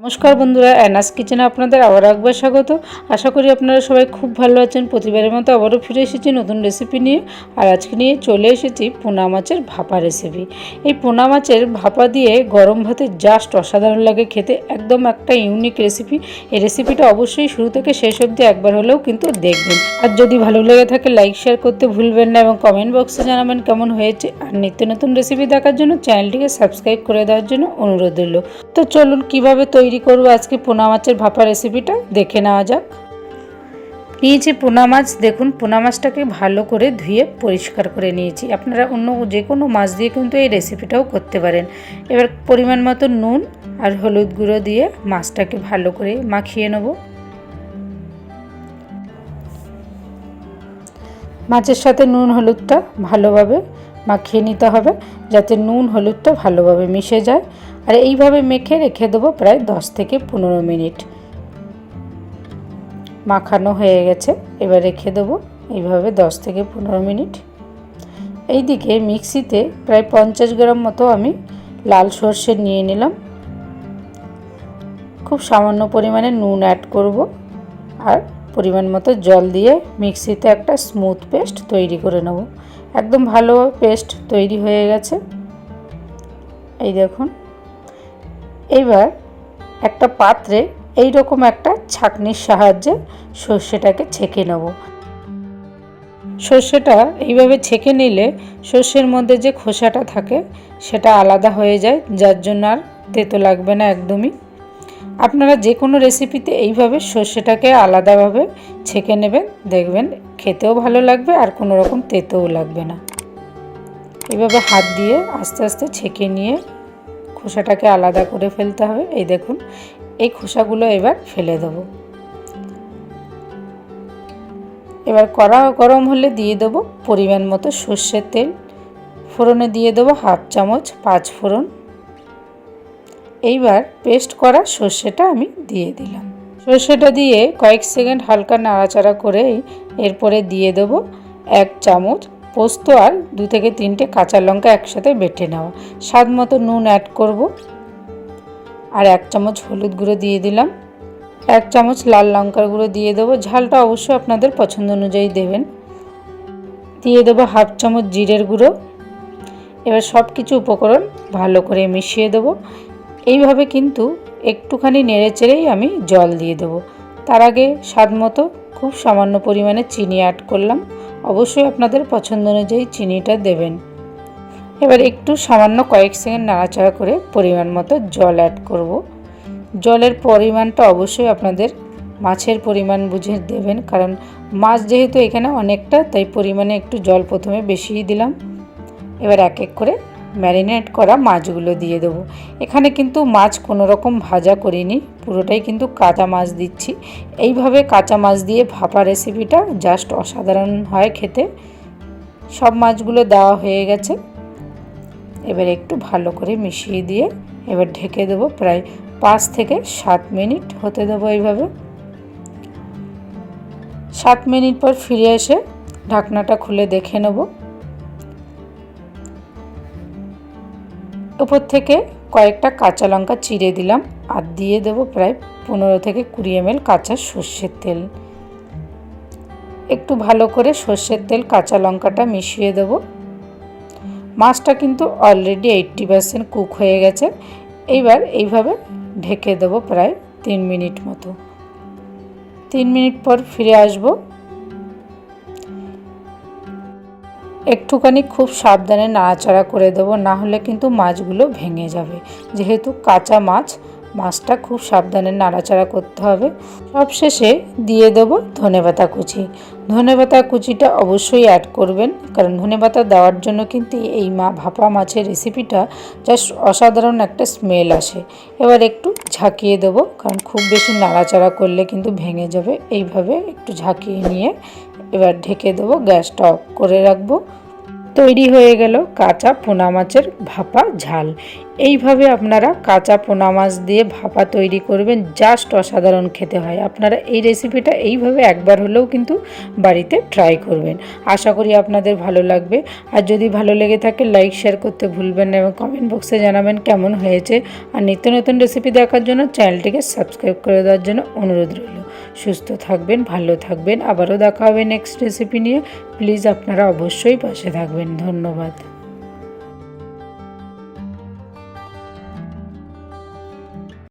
নমস্কার বন্ধুরা, অ্যানাস কিচেনে আপনাদের আবার একবার স্বাগত। আশা করি আপনারা সবাই খুব ভালো আছেন। প্রতিবারের মতো আবারও ফিরে এসেছি নতুন রেসিপি নিয়ে। আর আজকে নিয়ে চলে এসেছি পোনা মাছের ভাপা রেসিপি এই পোনা মাছের ভাপা দিয়ে গরম ভাতে জাস্ট অসাধারণ লাগে খেতে। একদম একটা ইউনিক রেসিপি এই রেসিপিটা অবশ্যই শুরু থেকে শেষ অবধি একবার হলেও কিন্তু দেখবেন। আর যদি ভালো লেগে থাকে লাইক শেয়ার করতে ভুলবেন না এবং কমেন্ট বক্সে জানাবেন কেমন হয়েছে। আর নিত্য নতুন রেসিপি দেখার জন্য চ্যানেলটিকে সাবস্ক্রাইব করে দেওয়ার জন্য অনুরোধ রইল। তো চলুন কীভাবে তৈরি করব আজকে পোনা মাছের ভাপা রেসিপিটা দেখে নেওয়া যাক। নিয়েছি পোনা মাছ, দেখুন, পোনা মাছটাকে ভালো করে ধুয়ে পরিষ্কার করে নিয়েছি। আপনারা অন্য যে কোনো মাছ দিয়ে কিন্তু এই রেসিপিটাও করতে পারেন। এবার পরিমাণ মতো নুন আর হলুদ গুঁড়ো দিয়ে মাছটাকে ভালো করে মাখিয়ে নেব। মাছের সাথে নুন হলুদটা ভালোভাবে মাখিয়ে নিতে হবে, যাতে নুন হলুদটা ভালোভাবে মিশে যায়। আর এইভাবে মেখে রেখে দেবো প্রায় দশ থেকে পনেরো মিনিট। মাখানো হয়ে গেছে, এবার রেখে দেবো এইভাবে দশ থেকে পনেরো মিনিট। এইদিকে মিক্সিতে প্রায় পঞ্চাশ গ্রাম মতো আমি লাল সর্ষে নিয়ে নিলাম। খুব সামান্য পরিমাণে নুন অ্যাড করব আর পরিমাণ মতো জল দিয়ে মিক্সিতে একটা স্মুথ পেস্ট তৈরি করে নেব। একদম ভালো পেস্ট তৈরি হয়ে গেছে। এই দেখুন। এইবার একটা পাত্রে এই রকম একটা ছাঁকনির সাহায্যে সর্ষেটাকে ছেঁকে নেব। সর্ষেটা এইভাবে ছেঁকে নিলে সর্ষের মধ্যে যে খোসাটা থাকে সেটা আলাদা হয়ে যায়, যার জন্য আর তেতো লাগবে না একদমই। আপনারা যে কোনো রেসিপিতে এইভাবে সর্ষেটাকে আলাদাভাবে ছেঁকে নেবেন, দেখবেন খেতেও ভালো লাগবে আর কোনো রকম তেতোও লাগবে না। এইভাবে হাত দিয়ে আস্তে আস্তে ছেঁকে নিয়ে খোসাটাকে আলাদা করে ফেলতে হবে। এই দেখুন, এই খোসাগুলো এবার ফেলে দেব। এবার কড়া গরম হলে দিয়ে দেব পরিমাণ মতো সর্ষের তেল। ফোড়নে দিয়ে দেবো হাফ চামচ পাঁচ ফোড়ন। এইবার পেস্ট করা সর্ষেটা আমি দিয়ে দিলাম। সর্ষেটা দিয়ে কয়েক সেকেন্ড হালকা নাড়াচাড়া করে এরপরে দিয়ে দেবো এক চামচ পোস্ত আর দু থেকে তিনটে কাঁচা লঙ্কা একসাথে বেটে নেওয়া। স্বাদ মতো নুন অ্যাড করব। আর এক চামচ হলুদ গুঁড়ো দিয়ে দিলাম। এক চামচ লাল লঙ্কার গুঁড়ো দিয়ে দেবো। ঝালটা অবশ্যই আপনাদের পছন্দ অনুযায়ী দেবেন। দিয়ে দেবো হাফ চামচ জিরের গুঁড়ো। এবার সব কিছু উপকরণ ভালো করে মিশিয়ে দেবো। এইভাবে কিন্তু একটুখানি নেড়ে চেড়েই আমি জল দিয়ে দেবো। তার আগে স্বাদ মতো খুব সামান্য পরিমাণে চিনি অ্যাড করলাম। অবশ্যই আপনাদের পছন্দ অনুযায়ী চিনিটা দেবেন। এবার একটু সামান্য কয়েক সেকেন্ড নাড়াচাড়া করে পরিমাণ মতো জল অ্যাড করব। জলের পরিমাণটা অবশ্যই আপনাদের মাছের পরিমাণ বুঝে দেবেন, কারণ মাছ যেহেতু এখানে অনেকটা, তাই পরিমাণে একটু জল প্রথমে বেশিই দিলাম। এবার এক এক করে ম্যারিনেট করা মাছগুলো দিয়ে দেবো। এখানে কিন্তু মাছ কোনো রকম ভাজা করিনি, পুরোটাই কিন্তু কাঁচা মাছ দিচ্ছি। এইভাবে কাঁচা মাছ দিয়ে ভাপা রেসিপিটা জাস্ট অসাধারণ হয় খেতে। সব মাছগুলো দেওয়া হয়ে গেছে। এবার একটু ভালো করে মিশিয়ে দিয়ে এবার ঢেকে দেবো, প্রায় পাঁচ থেকে সাত মিনিট হতে দেবো এইভাবে। সাত মিনিট পর ফিরে এসে ঢাকনাটা খুলে দেখে নেব। উপর থেকে কয়েকটা কাঁচা লঙ্কা চিড়ে দিলাম আর দিয়ে দেবো প্রায় পনেরো থেকে কুড়ি এমএল কাঁচা সর্ষের তেল। একটু ভালো করে সর্ষের তেল কাঁচা লঙ্কাটা মিশিয়ে দেবো। মাছটা কিন্তু অলরেডি এইট্টি পারসেন্ট কুক হয়ে গেছে। এইবার এইভাবে ঢেকে দেবো প্রায় তিন মিনিট মতো। তিন মিনিট পর ফিরে আসব। একটুখানি খুব সাবধানে নাড়াচাড়া করে দেবো, না হলে কিন্তু মাছগুলো ভেঙে যাবে। যেহেতু কাঁচা মাছ মাছটা খুব সাবধানে নাড়াচাড়া করতে হবে। সবশেষে দিয়ে দেবো ধনেপাতা কুচি। ধনেপাতা কুচিটা অবশ্যই অ্যাড করবেন, কারণ ধনেপাতা দেওয়ার জন্য কিন্তু এই মা ভাপা মাছের রেসিপিটা জাস্ট অসাধারণ একটা স্মেল আসে। এবার একটু ঝাঁকিয়ে দেবো, কারণ খুব বেশি নাড়াচাড়া করলে কিন্তু ভেঙে যাবে। এইভাবে একটু ঝাঁকিয়ে নিয়ে এবার ঢেকে দেবো, গ্যাসটা অফ করে রাখব। তৈরি হয়ে গেল কাঁচা পোনা মাছের ভাপা ঝাল। এইভাবে আপনারা কাঁচা পোনা মাছ দিয়ে ভাপা তৈরি করবেন জাস্ট অসাধারণ খেতে হয়। আপনারা এই রেসিপিটা এইভাবে একবার হলেও কিন্তু বাড়িতে ট্রাই করবেন। আশা করি আপনাদের ভালো লাগবে। আর যদি ভালো লেগে থাকে লাইক শেয়ার করতে ভুলবেন না এবং কমেন্ট বক্সে জানাবেন কেমন হয়েছে। আর নিত্য নতুন রেসিপি দেখার জন্য চ্যানেলটিকে সাবস্ক্রাইব করে দেওয়ার জন্য অনুরোধ রইল। সুস্থ থাকবেন, ভালো থাকবেন। আবারও দেখা হবে নেক্সট রেসিপি নিয়ে। প্লিজ আপনারা অবশ্যই পাশে থাকবেন। ধন্যবাদ।